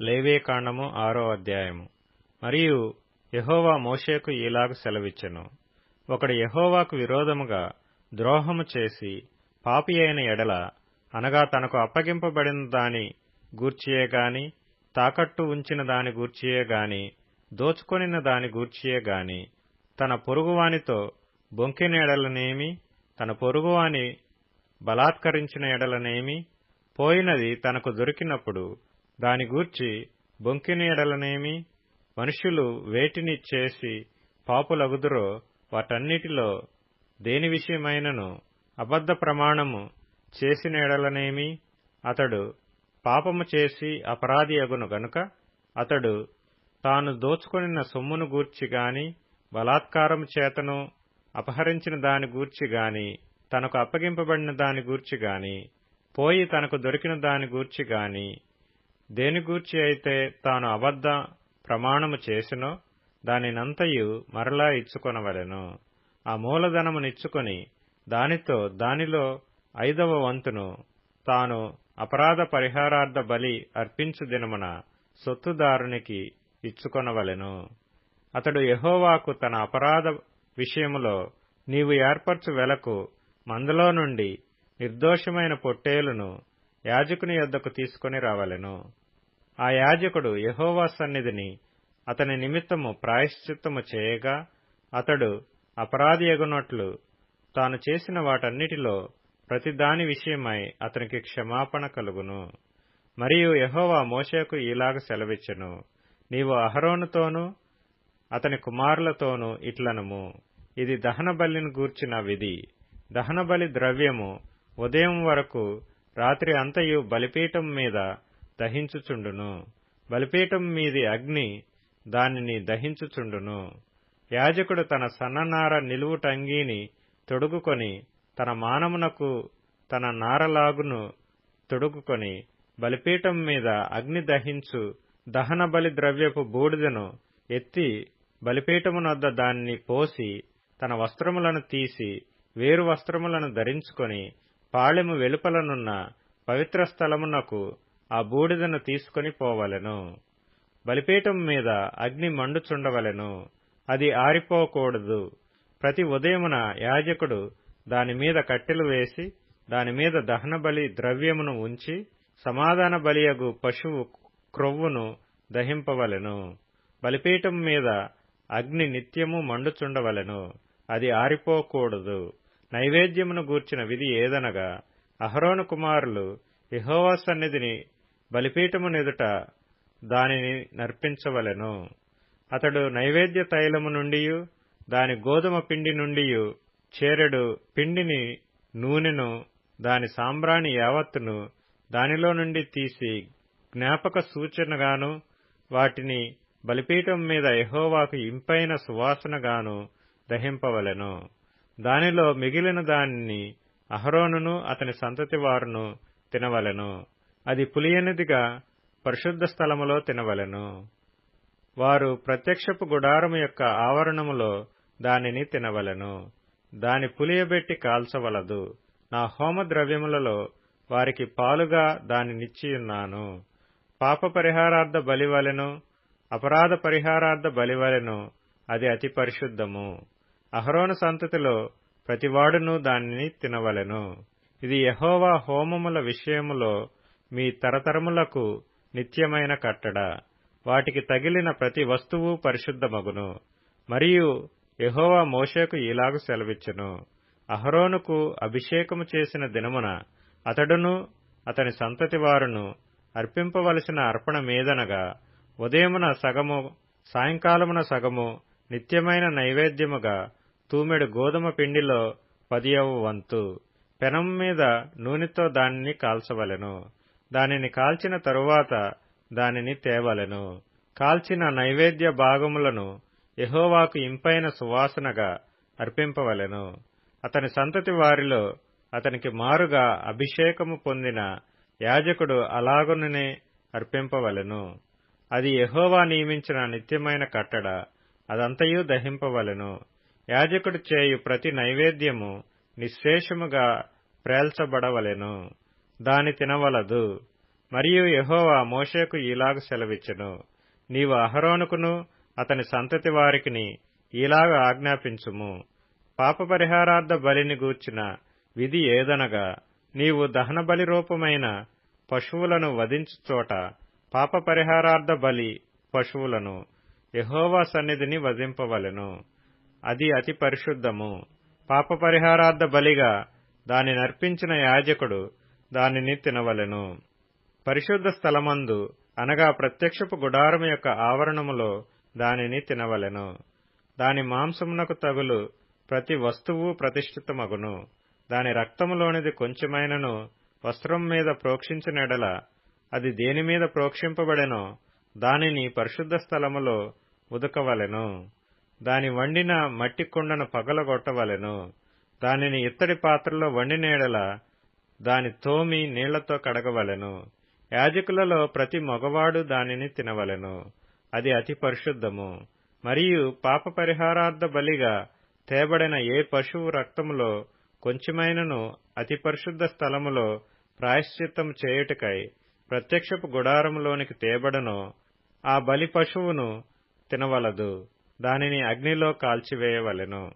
లేవీకాండము ఆరో అధ్యాయము. మరియు యహోవా మోషేకు ఇలాగ సెలవిచ్చెను. ఒకడు యహోవాకు విరోధముగా ద్రోహము చేసి పాపి అయిన ఎడల అనగా తనకు అప్పగింపబడిన దాని గూర్చియే గాని తాకట్టు ఉంచిన దాని గూర్చియే గాని దోచుకొనిన దాని గూర్చియే గాని తన పొరుగువానితో బొంకిన ఎడలనేమి తన పొరుగువాని బలాత్కరించిన ఎడలనేమి పోయినది తనకు దొరికినప్పుడు దాని గూర్చి బొంకినీడలనేమి మనుషులు మనుష్యులు వేటిని చేసి పాపులగుదురో వాటన్నిటిలో దేని విషయమైనను అబద్ధ ప్రమాణము చేసినెడలనేమి అతడు పాపము చేసి అపరాధి అగును గనుక అతడు తాను దోచుకొనిన సొమ్మును గూర్చి గాని బలాత్కారము చేతను అపహరించిన దాని గూర్చి గాని తనకు అప్పగింపబడిన దాని గూర్చి గాని పోయి తనకు దొరికిన దాని గూర్చి గాని దేని గూర్చి అయితే తాను అబద్ధ ప్రమాణము చేసినో దానినంతయు మరలా ఇచ్చుకొనవలెను. ఆ మూలధనమునిచ్చుకొని దానితో దానిలో ఐదవ వంతును తాను అపరాధ పరిహారార్థ బలి అర్పించు దినమున సొత్తుదారునికి ఇచ్చుకొనవలెను. అతడు యహోవాకు తన అపరాధ విషయములో నీవు ఏర్పరచు వెలకు మందలో నుండి నిర్దోషమైన పొట్టేలును యాజకుని యొద్దకు తీసుకుని రావలెను. ఆ యాజకుడు యహోవా సన్నిధిని అతని నిమిత్తము ప్రాయశ్చిత్తము చేయగా అతడు అపరాధి ఎగునట్లు తాను చేసిన వాటన్నిటిలో ప్రతిదాని విషయమై అతనికి క్షమాపణ కలుగును. మరియు యహోవా మోషేకు ఇలాగ సెలవిచ్చెను నీవు అహరోనుతోనూ అతని కుమారులతోనూ ఇట్లనము. ఇది దహన బలిని గూర్చిన విధి. దహన బలి ద్రవ్యము ఉదయం వరకు రాత్రి అంతయు బలిపీఠం మీద దహించుచుండును. బలిపీఠం మీది అగ్ని దానిని దహించుచుండును. యాజకుడు తన సన్ననార నిలువుటంగీని తొడుగుకొని తన మానమునకు తన నారలాగును తొడుగుకొని బలిపీఠం మీద అగ్ని దహించు దహన బలి ద్రవ్యపు బూడిదను ఎత్తి బలిపీఠమునొద్ద దాన్ని పోసి తన వస్త్రములను తీసి వేరు వస్త్రములను ధరించుకొని పాళెము వెలుపలనున్న పవిత్ర స్థలమునకు ఆ బూడిదను తీసుకొని పోవలెను. బలిపీఠం మీద అగ్ని మండుచుండవలెను. అది ఆరిపోకూడదు. ప్రతి ఉదయమున యాజకుడు దాని మీద కట్టెలు వేసి దాని మీద దహన బలి ద్రవ్యమును ఉంచి సమాధాన బలియగు పశువు క్రొవ్వును దహింపవలెను. బలిపీఠం మీద అగ్ని నిత్యము మండుచుండవలెను. అది ఆరిపోకూడదు. నైవేద్యమును గూర్చిన విధి ఏదనగా అహరోను కుమారులు యహోవా సన్నిధిని బలిపీఠమునెదుట దానిని నర్పించవలెను. అతడు నైవేద్య తైలము నుండి దాని గోధుమ పిండి నుండి చేరెడు పిండిని నూనెను దాని సాంబ్రాణి యావత్తును దానిలో నుండి తీసి జ్ఞాపక సూచనగాను వాటిని బలిపీఠం మీద ఎహోవాకు ఇంపైన సువాసనగాను దహింపవలెను. దానిలో మిగిలిన దానిని అహరోనును అతని సంతతి వారును తినవలెను. అది పులియనిదిగా పరిశుద్ధ స్థలములో తినవలెను. వారు ప్రత్యక్షపు గుడారము యొక్క ఆవరణములో దానిని తినవలెను. దాని పులియబెట్టి కాల్చవలదు. నా హోమ ద్రవ్యములలో వారికి పాలుగా దానినిచ్చియున్నాను. పాప పరిహారార్థ బలివలెను అపరాధ పరిహారార్థ బలివలెను అది అతి పరిశుద్ధము. అహరోను సంతతిలో ప్రతివాడును దానిని తినవలెను. ఇది యహోవా హోమముల విషయములో మీ తరతరములకు నిత్యమైన కట్టడ. వాటికి తగిలిన ప్రతి వస్తువు పరిశుద్ధమగును. మరియు యహోవా మోషేకు ఇలాగు సెలవిచ్చును. అహరోనుకు అభిషేకము చేసిన దినమున అతడును అతని సంతతి వారును అర్పింపవలసిన అర్పణ మీదనగా ఉదయమున సగము సాయంకాలమున సగము నిత్యమైన నైవేద్యముగా తూమెడు గోధుమ పిండిలో పదియవ వంతు. పెనం మీద నూనెతో దానిని కాల్చవలెను. దానిని కాల్చిన తరువాత దానిని తేవలెను. కాల్చిన నైవేద్య భాగములను యహోవాకు ఇంపైన సువాసనగా అర్పింపవలెను. అతని సంతతి వారిలో అతనికి మారుగా అభిషేకము పొందిన యాజకుడు అలాగుననే అర్పింపవలెను. అది యహోవా నియమించిన నిత్యమైన కట్టడ అదంతయు దహింపవలెను. యాజకుడు చేయు ప్రతి నైవేద్యము నిశ్శేషముగా ప్రేల్చబడవలెను. దాని తినవలదు. మరియు యహోవా మోషేకు ఇలాగ సెలవిచ్చెను. నీవు అహరోనుకును అతని సంతతి వారికిని ఇలాగ ఆజ్ఞాపించుము. పాపపరిహారార్థ బలిని గూర్చిన విధి ఏదనగా నీవు దహన బలి రూపమైన పశువులను వధించు చోట పాపపరిహారార్థ బలి పశువులను యహోవా సన్నిధిని వధింపవలెను. అది అతి పరిశుద్ధము. పాపపరిహారార్థ బలిగా దాని నర్పించిన యాజకుడు దానిని తినవలెను. పరిశుద్ధ స్థలమందు అనగా ప్రత్యక్షపు గుడారము యొక్క ఆవరణములో దానిని తినవలెను. దాని మాంసమునకు తగులు ప్రతి వస్తువు ప్రతిష్ఠితమగును. దాని రక్తములోనిది కొంచెమైనను వస్త్రం మీద ప్రోక్షించినెడల అది దేని మీద ప్రోక్షింపబడెనో దానిని పరిశుద్ధ స్థలములో ఉదకవలెను. దాని వండిన మట్టి కుండను పగలగొట్టవలెను. దానిని ఇత్తడి పాత్రలో వండినేడల దాని తోమి నీళ్ళతో కడగవలెను. యాజకులలో ప్రతి మగవాడు దానిని తినవలెను. అది అతి పరిశుద్ధము. మరియు పాప పరిహారార్థ బలిగా తేబడిన ఏ పశువు రక్తములో కొంచెమైనను అతి పరిశుద్ధ స్థలములో ప్రాయశ్చిత్తం చేయుటకై ప్రత్యక్షపు గుడారములోనికి తేబడనో ఆ బలి పశువును తినవలదు. దానిని అగ్నిలో కాల్చివేయవలెను.